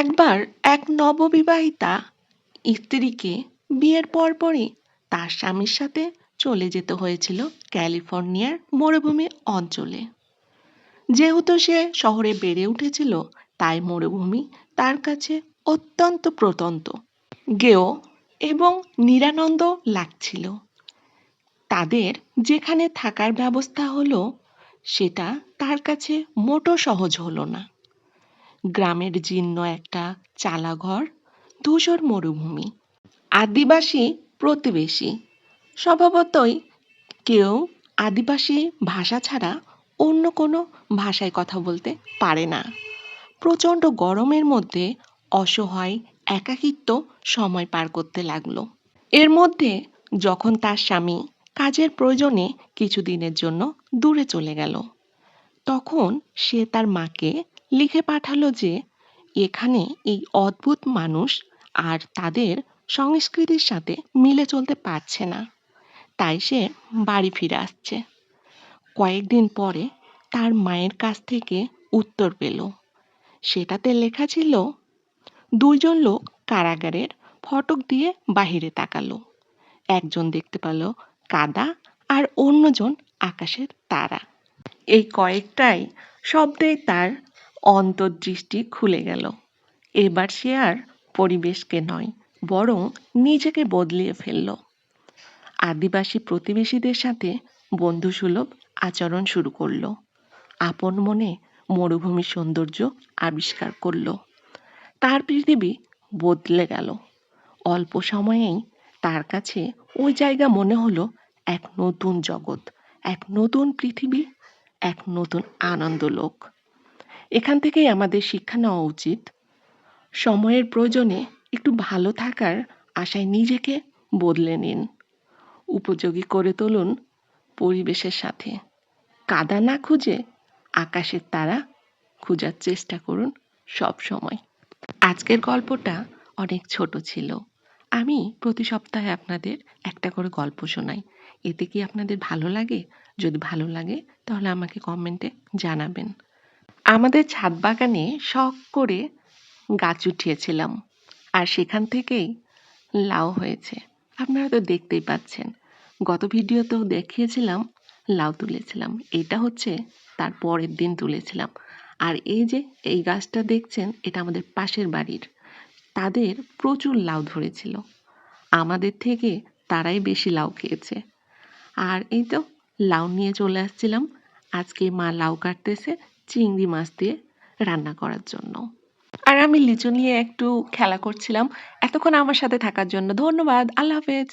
একবার এক নববিবাহিতা স্ত্রীকে বিয়ের পরপরই তার স্বামীর সাথে চলে যেতে হয়েছিল ক্যালিফোর্নিয়ার মরুভূমি অঞ্চলে। যেহেতু সে শহরে বেড়ে উঠেছিল, তাই মরুভূমি তার কাছে অত্যন্ত প্রতন্ত গেয় এবং নিরানন্দ লাগছিল। তাদের যেখানে থাকার ব্যবস্থা হলো, সেটা তার কাছে মোটো সহজ হলো না। গ্রামের জীর্ণ একটা চালাঘর, ধূসর মরুভূমি। আদিবাসী প্রতিবেশী। স্বভাবতই কেউ আদিবাসী ভাষা ছাড়া অন্য কোনো ভাষায় কথা বলতে পারে না। প্রচণ্ড গরমের মধ্যে অসহায় একাকিত্ব সময় পার করতে লাগল। এর মধ্যে যখন তার স্বামী কাজের প্রয়োজনে কিছুদিনের জন্য দূরে চলে গেল, তখন সে তার মাকে লিখে পাঠালো যে, এখানে এই অদ্ভুত মানুষ আর তাদের সংস্কৃতির সাথে মিলে চলতে পারছে না। তাই সে বাড়ি ফিরে আসছে। কয়েকদিন পরে তার মায়ের কাছ থেকে উত্তর পেল। সেটাতে লেখা ছিল দুজন লোক কারাগারের ফটক দিয়ে বাহিরে তাকালো। একজন দেখতে পেল কাদা আর অন্যজন আকাশের তারা। এই কয়েকটাই শব্দেই তার অন্তর্দৃষ্টি খুলে গেল। এবার সে আর পরিবেশকে নয়, বরং নিজেকে বদলিয়ে ফেলল। আদিবাসী প্রতিবেশীদের সাথে বন্ধুসুলভ আচরণ শুরু করল। আপন মনে মরুভূমির সৌন্দর্য আবিষ্কার করল। তার পৃথিবী বদলে গেল। অল্প সময়েই তার কাছে ওই জায়গা মনে হলো এক নতুন জগৎ, এক নতুন পৃথিবী, এক নতুন আনন্দ লোক এখান থেকেই আমাদের শিক্ষা নেওয়া উচিত। সময়ের প্রয়োজনে একটু ভালো থাকার আশায় নিজেকে বদলে নিন। উপযোগী করে তুলুন পরিবেশের সাথে। কাদা না খুঁজে আকাশের তারা খোঁজার চেষ্টা করুন সব সময়। আজকের গল্পটা অনেক ছোট ছিল। আমি প্রতি সপ্তাহে আপনাদের একটা করে গল্প শোনাই। এতে কি আপনাদের ভালো লাগে? যদি ভালো লাগে, তাহলে আমাকে কমেন্টে জানাবেন। আমাদের ছাদ বাগানে শখ করে গাছ উঠিয়েছিলাম আর সেখান থেকেই লাউ হয়েছে। আপনারা তো দেখতেই পাচ্ছেন। গত ভিডিওতেও দেখিয়েছিলাম, লাউ তুলেছিলাম। এটা হচ্ছে তার পরের দিন তুলেছিলাম। আর এই যে এই গাছটা দেখছেন, এটা আমাদের পাশের বাড়ির। তাদের প্রচুর লাউ ধরেছিল। আমাদের থেকে তারাই বেশি লাউ খেয়েছে। আর এই তো লাউ নিয়ে চলে আসছিলাম। আজকে মা লাউ কাটতেছে চিংড়ি মাছ দিয়ে রান্না করার জন্য। আর আমি লিচু নিয়ে একটু খেলা করছিলাম। এতক্ষণ আমার সাথে থাকার জন্য ধন্যবাদ। আল্লাহ হাফেজ।